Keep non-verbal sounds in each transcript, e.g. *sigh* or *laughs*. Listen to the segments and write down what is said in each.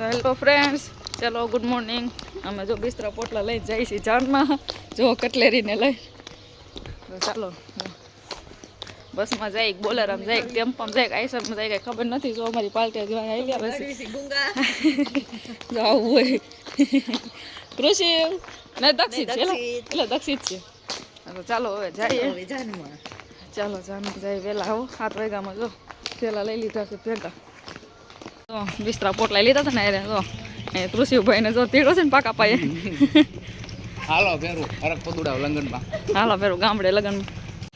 Hello friends ચલો good morning અમે જો બિસ્તરા પોટલા લઈને જઈએ છીએ જાનમાં જો કટલેરીને લઈ. ચાલો બસમાં જાય બોલેરામ જાય ટેમ્પોમાં જાય આઈસરમાં જાય કઈ ખબર નથી. જો અમારી પાલટી જવા આવી બસ જો આવું હોય. કૃષિ. ને દક્ષિત છે એટલે દક્ષિત. છે. ચાલો હવે જઈએ. ચાલો જાનમાં જાય વહેલા આવો. સાત વાગ્યામાં જો પેલા લઈ લીધા છે ભેગા. તો બિસ્તરા પોટલા લીધા હતા ને અરે તો એ કૃષિભાઈને જો તીડો છે ને પાકા પાયે. હાલો ફેરું હરક પદુડા લંગનમાં. હાલો ફેરું ગામડે લગન.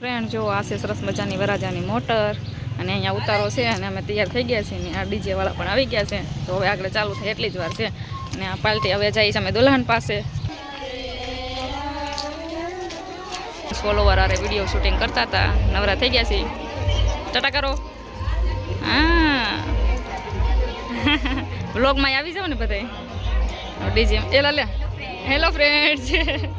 ફ્રેન્ડ જો આ છે સરસ મજાની વરાજાની મોટર. અને અહીંયા ઉતારો છે અને અમે તૈયાર થઈ ગયા છીએ અને આ ડીજે વાળા પણ આવી ગયા છે. તો હવે આગળ ચાલુ થાય એટલી જ વાર છે. અને આ પાલટી હવે જઈએ છીએ અમે દુલ્હન પાસે. ફોલોવર આરે વીડિયો શૂટિંગ કરતા હતા. નવરા થઈ ગયા છીએ. ટાટા કરો. હા. *laughs* વ્લોગમાં આવી જાવ ને બધા ડીજે એલા લે હેલો ફ્રેન્ડ્સ *laughs*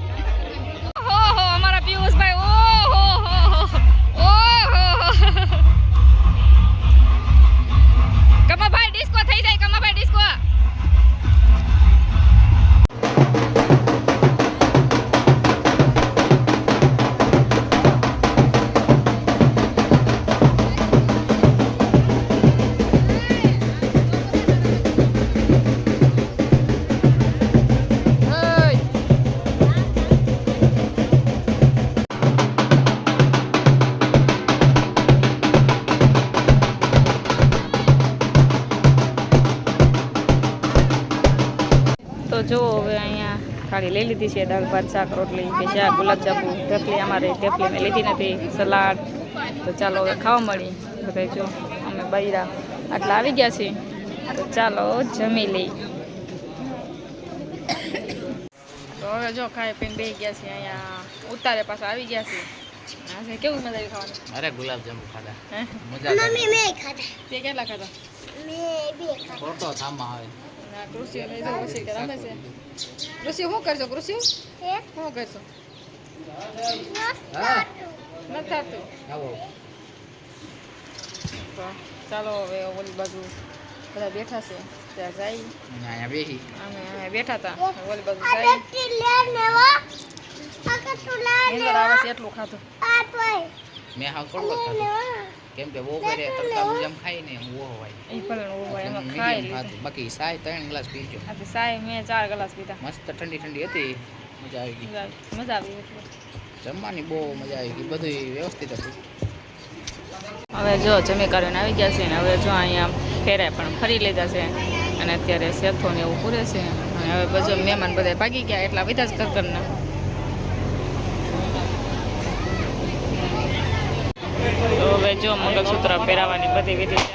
તો જો હવે અહીંયા ખાલી લઈ લીધી છે દાળ ભાત શાક રોટલી કે શાક ગુલાબજાંબુ ઢેપલી અમારે ઢેપલી મેં લીધી નથી સલાડ. તો ચાલો હવે ખાવા મળી બધા જો અમે બૈરા આટલા આવી ગયા છીએ. તો ચાલો જમી લઈ તો હવે જો ખાઈ પીને બેસી ગયા છીએ અહીંયા. ઉતારે પાછા આવી ગયા છીએ. છે કેવું મજા આવી ખાવાનું? અરે ગુલાબ જાંબુ ખાધા. હે? મજા તે કેટલા ખાધા? ફોટો થામાં આવે. ના કૃષિ લઈ જાઓ કૃષિ રમે છે. કૃષિ શું કરશો? કૃષિ? શું કરશો? નથી થતું. ચાલો હવે ઓલી બાજુ બધા બેઠા છે. ત્યાં જાય. અહીંયા બેસી. અમે અમે બેઠા હતા ઓલી બાજુ જાય. છે એટલું ખાધું મેં હાવ થોડો ખાધો. કેમ કે કરે તડકા જેમ ખાઈ ને એમ ઓહો ભાઈ એ પણ હોય એમાં ખાઈ લીધું. બાકી સાય ત્રણ ગ્લાસ પીજો. આ તો સાય મેં ચાર ગ્લાસ પીધા. મસ્ત ઠંડી ઠંડી હતી. મજા આવી ગઈ. મજા આવી એટલે. જમવાની બહુ મજા આવી ગઈ. બધું વ્યવસ્થિત હતું. હવે જો જમી કરીને આવી ગયા છે ને હવે જો અહીંયા ફેરે પણ ફરી લીધા છે. અને અત્યારે સેથો ને એવું પૂરે છે. અને હવે બધું મહેમાન બધા ભાગી ગયા એટલા બધા જ કરકરના તો હવે જો મંગળસૂત્ર પહેરાવાની બધી વિધિ ચાલુ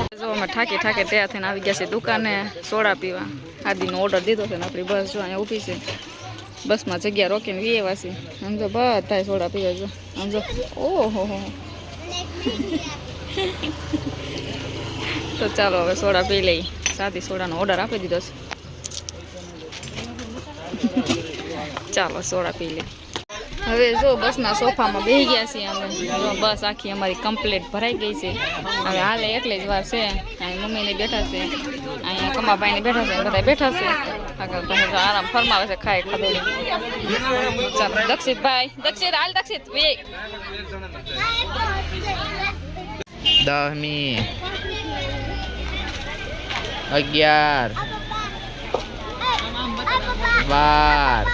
છે. જો અમે ઠાકી ઠાકે તૈયાર થઈને આવી ગયા છે દુકાને સોડા પીવા. આદિનો ઓર્ડર દીધો છે ને આપણી બસ જો અહીંયા ઊભી છે. બસમાં જગ્યા રોકીને વીએ વાસી સમજો બધા સોડા પીવા જો. સમજો ઓહો હો. તો ચાલો હવે સોડા પી લઈ સાદી સોડાનો ઓર્ડર આપી દીધો છે. ચાલો, સોડા પી લે હવે જો બસના સોફામાં બેહી ગયા છીએ અમે. બસ આખી અમારી કમ્પ્લેટ ભરાઈ ગઈ છે. હવે હાલે એટલી જ વાર છે. અહીં મમ્મીને બેઠા છે. અહીંયા કમાભાઈને બેઠા છે. બધા બેઠા છે. આગળ આરામ ફરમાવે છે, ખાય ખાધું ચાલો, દક્ષિતભાઈ, દક્ષિત, હાલ દક્ષિત વે દસમી અગિયાર. બાર.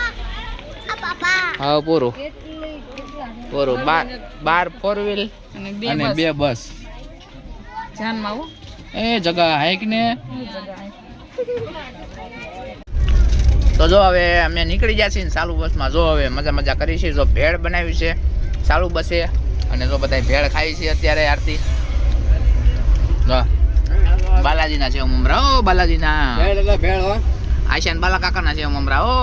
હા પૂરું. પૂરું. બાર બાર ફોર વ્હીલ અને બે બસ જાનમાં એ જગા હાઈક ને. તો જો હવે અમે નીકળી ગયા છીએ ને ચાલુ બસમાં. જો હવે મજા મજા કરી છે. જો ભેળ બનાવી છે સાલુ બસે. અને જો બધા ભેળ ખાઈ છે અત્યારે આરતી. જો. બાલાજીના છે મમરા ઓ બાલાજીના. ભેળ એટલે ભેળ હો. આશાન બાલા કાકાના છે મમરા ઓ.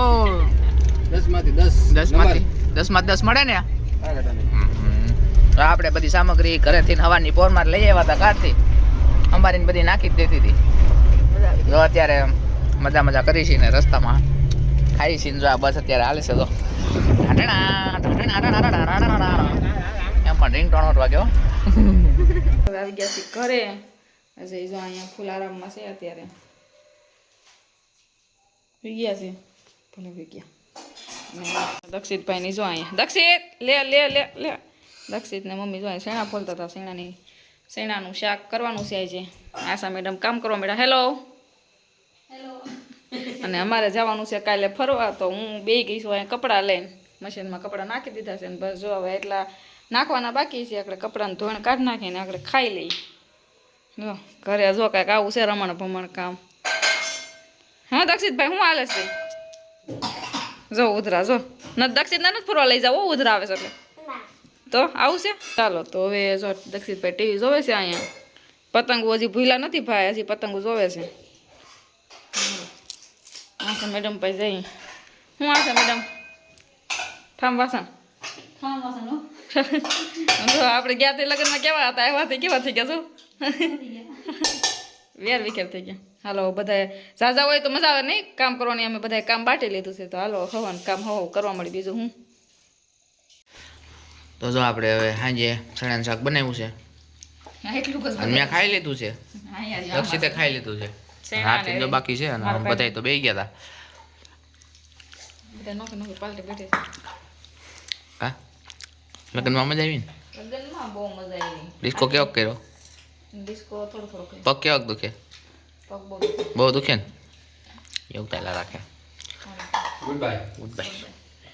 દસ. માંથી દસ દસમાંથી દસ મળે ને? તો આપણે બધી સામગ્રી ઘરેથી હવાની પોરમાં લઈ આવ્યા હતા કારથી અમારી બધી નાખી જ દેતી હતી. જો અત્યારે મજા મજા કરી છે ને રસ્તામાં. ખાઈ છે જો આ બસ અત્યારે હાલે છે તો. એમ પણ રિંગ ટોણ વાગ્યો આવી ગયા છે ઘરે. જો અહીંયા ફૂલ આરામમાં છે અત્યારે. ગયા છે ભલે ગયા. દક્ષિતભાઈની જો અહીંયા. દક્ષિત લે લે લે લે. દક્ષિત ને મમ્મી જો શેણા ફોલતા હતા શેણાની શેણાનું શાક કરવાનું છે આજે. આશા મેડમ કામ કરવા મેડમ હેલો અને અમારે જવાનું છે કાલે ફરવા તો હું બે ગઈ છું અહીંયા કપડાં લઈને મશીનમાં કપડાં નાખી દીધા છે ને બસ જો હવે એટલા નાખવાના બાકી છે આપણે કપડાનું ધોઈને કાઢી નાખીને આપણે ખાઈ લઈએ જો ઘરે જો કાંઈક આવું છે રમણ ભમણ કામ. હા દક્ષિતભાઈ શું હાલે છે? જો ઉધરા જો. ન દક્ષિત નથી ફરવા લઈ જાવ ઉધરા આવે છે એટલે. તો આવું છે? ચાલો તો હવે જો દક્ષિતભાઈ ટીવી જોવે છે અહીંયા. પતંગો હજી ભૂલા નથી ભાઈ હજી પતંગો જોવે છે. હા છે મેડમ પછી જઈ. શું આ છે મેડમ? ઠામ વાસણ. *laughs* જો આપણે ગયા તે લગ્નમાં કેવા હતા? એવા તે કેવા થઈ ગયા છો વેર વિખેર થઈ ગયા. હાલો બધાએ ઝાઝા હોય તો મજા આવે નહીં? કામ કરવાની અમે બધાએ કામ બાટી લીધું છે. તો હાલો હવાનું કામ હવ કરવા મળી બીજું હું? તો જો આપણે હવે સાંજે ચણાનું શાક બનાવ્યું છે. મેં ખાઈ લીધું છે. દક્ષિતે ખાઈ લીધું છે. રાતે તો બાકી છે અને બધા તો બે ગયા હતા બધા લગ્નમાં મજા આવી ને? લગ્નમાં બહુ મજા આવી ડિસ્કો કેવો કર્યો? ડિસ્કો થોડો થોડો પગ કેવો દુખે? પગ બહુ દુખે. બહુ દુખે ને? એવું તાલા રાખે. Good bye good bye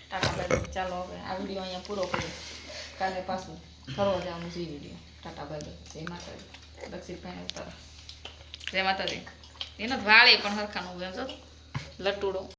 tata bye. ચાલો હવે આ વીડિયો અહીંયા પૂરો કરીએ. કાલે પાછું ફરવા જવાનું છે વીડિયો. ટાટા બાય જય માતાજી. દક્ષિણભાઈ ઉતારો. જય માતાજી. એનો વાળે પણ સરખાનું એમ છો લટુડો.